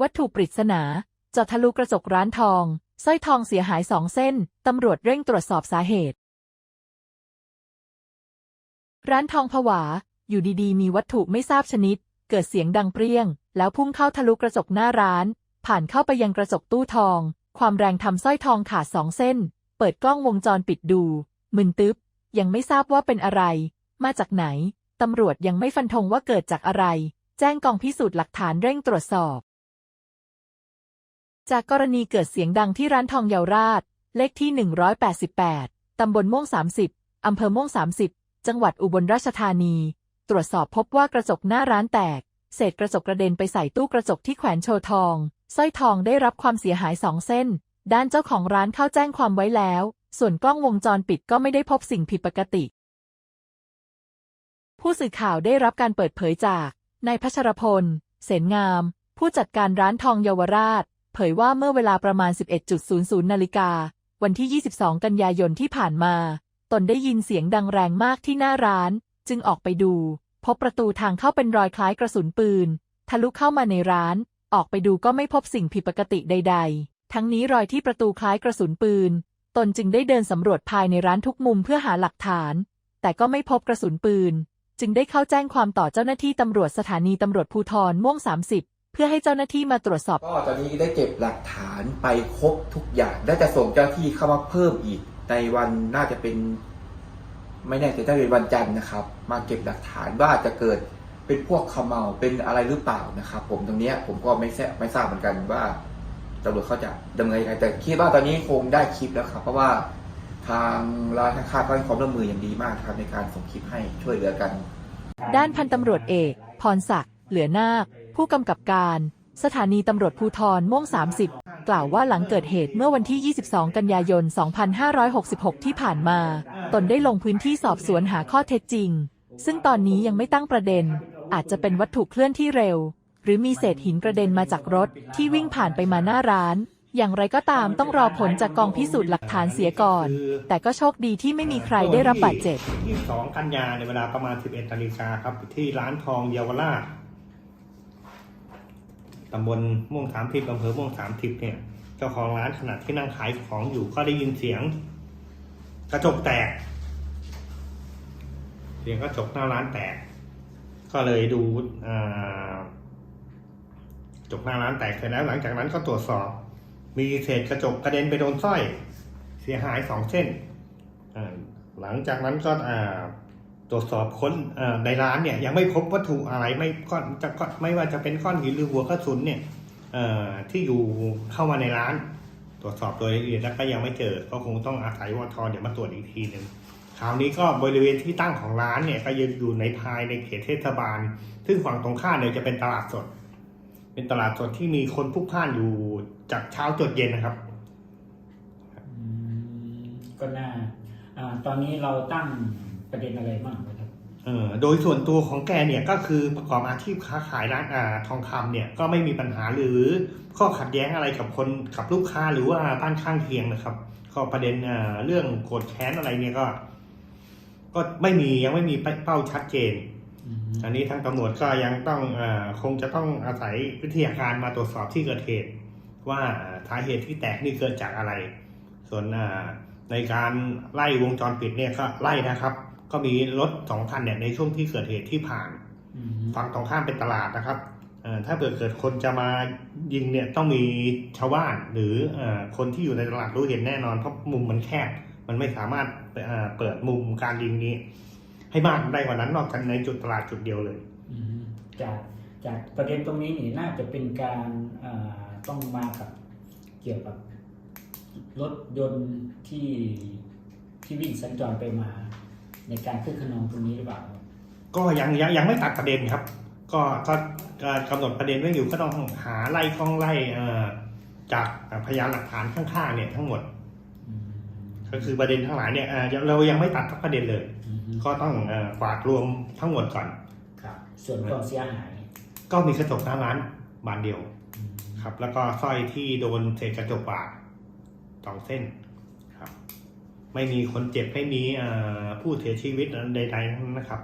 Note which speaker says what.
Speaker 1: วัตถุปริศนาเจาะทะลุกระจกร้านทองสร้อยทองเสียหายสองเส้น ตำรวจเร่งตรวจสอบสาเหตุ ร้านทองผวา อยู่ดีๆ มีวัตถุไม่ทราบชนิด เกิดเสียงดังเปรี้ยง แล้วพุ่งเข้าทะลุกระจกหน้าร้าน ผ่านเข้าไปยังกระจกตู้ทอง ความแรงทำสร้อยทองขาดสองเส้น เปิดกล้องวงจรปิดดู มึนตึ๊บ ยังไม่ทราบว่าเป็นอะไร มาจากไหน ตำรวจยังไม่ฟันธงว่าเกิดจากอะไร แจ้งกองพิสูจน์หลักฐานเร่งตรวจสอบ จากกรณีเกิดเสียงดังที่ร้านทองเยาวราช เลขที่ 188 ตำบลม่วง 30 อำเภอม่วง 30 จังหวัดอุบลราชธานี ตรวจสอบพบว่ากระจกหน้าร้านแตก เศษกระจกกระเด็นไปใส่ตู้กระจกที่แขวนโชว์ทอง สร้อยทองได้รับความเสียหายสองเส้น ด้านเจ้าของร้านเข้าแจ้งความไว้แล้ว ส่วนกล้องวงจรปิดก็ไม่ได้พบสิ่งผิดปกติ ผู้สื่อข่าวได้รับการเปิดเผยจากนายพัชรพล เสนงาม ผู้จัดการร้านทองเยาวราช ผยว่าเมื่อเวลาประมาณ 11.00 นาฬิกา วันที่ 22 กันยายนที่ผ่านมา ตนได้ยินเสียงดังแรงมากที่หน้าร้าน จึงออกไปดู พบประตูทางเข้าเป็นรอยคล้ายกระสุนปืน ทะลุเข้ามาในร้าน ออกไปดูก็ไม่พบสิ่งผิดปกติใด ๆ ทั้งนี้รอยที่ประตูคล้ายกระสุนปืน ตนจึงได้เดินสำรวจภายในร้านทุกมุมเพื่อหาหลักฐาน แต่ก็ไม่พบกระสุนปืน จึงได้เข้าแจ้งความต่อเจ้าหน้าที่ตำรวจสถานีตำรวจภูธรม่วง 30 เพื่อให้เจ้าหน้าที่มาตรวจสอบ
Speaker 2: ก็ตอนนี้ได้เก็บหลักฐานไปครบทุกอย่างได้จะส่งเจ้าหน้าที่เข้ามาเพิ่มอีก ในวันน่าจะเป็น ไม่แน่ใจถ้าเป็นวันจันทร์นะครับ มาเก็บหลักฐานว่าจะเกิดเป็นพวกขมเมาเป็นอะไรหรือเปล่านะครับ ผมตรงเนี้ยผมก็ไม่แซ่ไม่ทราบเหมือนกันว่าตำรวจเขาจะดำเนินยังไงแต่คิดว่าตอนนี้คงได้คลิปแล้วครับ เพราะว่าทางร้านค้าเขาให้ความร่วมมืออย่างดีมากครับในการส่งคลิปให้ช่วยเหลือกัน
Speaker 1: ด้านพันตำรวจเอก พรศักดิ์เหลือนาค ผู้กำกับการ สถานีตำรวจภูธรม่วง 30 กล่าวว่าหลังเกิดเหตุเมื่อวันที่ 22 กันยายน 2566 ที่ผ่านมา ตนได้ลงพื้นที่สอบสวนหาข้อเท็จจริง ซึ่งตอนนี้ยังไม่ตั้งประเด็น อาจจะเป็นวัตถุเคลื่อนที่เร็ว หรือมีเศษหินกระเด็นมาจากรถที่วิ่งผ่านไปมาหน้าร้าน อย่างไรก็ตามต้องรอผลจากกองพิสูจน์หลักฐานเสียก่อน แต่ก็โชคดีที่ไม่มีใครได้รับบาดเจ็บ
Speaker 3: 22 กันยาในเวลาประมาณ 11นาฬิกาครับที่ร้านทองเยาวราช ตำบลม่วงสามทิพย์อำเภอม่วงสามทิพย์เนี่ย เจ้าของร้านขณะที่นั่งขายของอยู่ก็ได้ยินเสียง กระจกแตก เสียงกระจกหน้าร้านแตก ก็เลยดูอ่ากระจกหน้าร้านแตกเสร็จแล้วหลังจากนั้นก็ตรวจสอบ มีเศษกระจกกระเด็นไปโดนสร้อย เสียหายสองเส้นหลังจากนั้นก็อ่า ตรวจสอบค้นในร้านเนี่ยยังไม่พบวัตถุอะไรไม่ก้อนจะก็ไม่ว่าจะเป็นก้อนหินหรือหัวกระสุนเนี่ยที่อยู่เข้ามาในร้าน ตรวจสอบโดยละเอียดแล้วก็ยังไม่เจอ ก็คงต้องอาศัยวทเดี๋ยวมาตรวจอีกทีหนึ่งคราวนี้ก็บริเวณที่ตั้งของร้านเนี่ยก็ยังอยู่ในภายในเขตเทศบาล ซึ่งฝั่งตรงข้ามเนี่ยจะเป็นตลาดสด เป็นตลาดสดที่มีคนพลุกพล่านอยู่จากเช้าจดเย็นนะครับ
Speaker 4: ก็น่าตอนนี้เราตั้ง ประเด็นอะไรบ้างครับ
Speaker 3: เออโดยส่วนตัวของแกเนี่ยก็คือประกอบอาชีพค้าขายร้านอ่าทองคำเนี่ยก็ไม่มีปัญหาหรือข้อขัดแย้งอะไรกับคนกับลูกค้าหรือว่าบ้านข้างเคียงนะครับ ก็ประเด็นอ่าเรื่องโกรธแค้นอะไรเนี่ยก็ ก็ไม่มียังไม่มีเป้าชัดเจน
Speaker 4: อืม
Speaker 3: อันนี้ทางตำรวจก็ยังต้องอาคงจะต้องอาศัยวิทยาการมาตรวจสอบที่เกิดเหตุ ว่าสาเหตุที่แตกนี่เกิดจากอะไร ส่วนอ่าในการไล่วงจรปิดเนี่ยก็ไล่นะครับ ก็มีรถสองคันเนี่ยในช่วงที่เกิดเหตุที่ผ่าน
Speaker 4: อืม
Speaker 3: ฝั่งตรงข้ามเป็นตลาดนะครับเอ่อถ้าเกิดเกิดคนจะมายิงเนี่ยต้องมีชาวบ้านหรือเออคนที่อยู่ในตลาดรู้เห็นแน่นอนเพราะมุมมันแคบ มันไม่สามารถเอ่อเปิดมุมการยิงนี้ ให้มากได้กว่านั้นนอกจากในจุดตลาดจุดเดียวเลย
Speaker 4: อืมจากจากประเด็นตรงนี้นี่น่าจะเป็นการอ่าต้องมากับเกี่ยวกับรถยนต์ที่ที่วิ่งสัญจรไปมา ในการขึ้นขนองตรงนี้หรือเปล่า
Speaker 3: ก็ยังยังยังไม่ตัดประเด็นครับ ก็ก็ก็กำหนดประเด็นไว้อยู่ก็ต้องหาไล่ข้องไล่เอ่อจากพยานหลักฐานข้างๆเนี่ยทั้งหมด
Speaker 4: อืม
Speaker 3: ก็คือประเด็นทั้งหลายเนี่ยเอ่อเรายังไม่ตัดทุกประเด็นเลย
Speaker 4: อืม
Speaker 3: ก็ต้องเอ่อฝากรวมทั้งหมดก่อน
Speaker 4: ครับ ส่วนความเสียหาย
Speaker 3: ก็มีกระจกหน้าร้านบานเดียว
Speaker 4: อืม
Speaker 3: ครับ แล้วก็สร้อยที่โดนเศษกระจกบาดสองเส้นครับ ไม่มีคนเจ็บไม่มีผู้เสียชีวิตใดๆนะครับ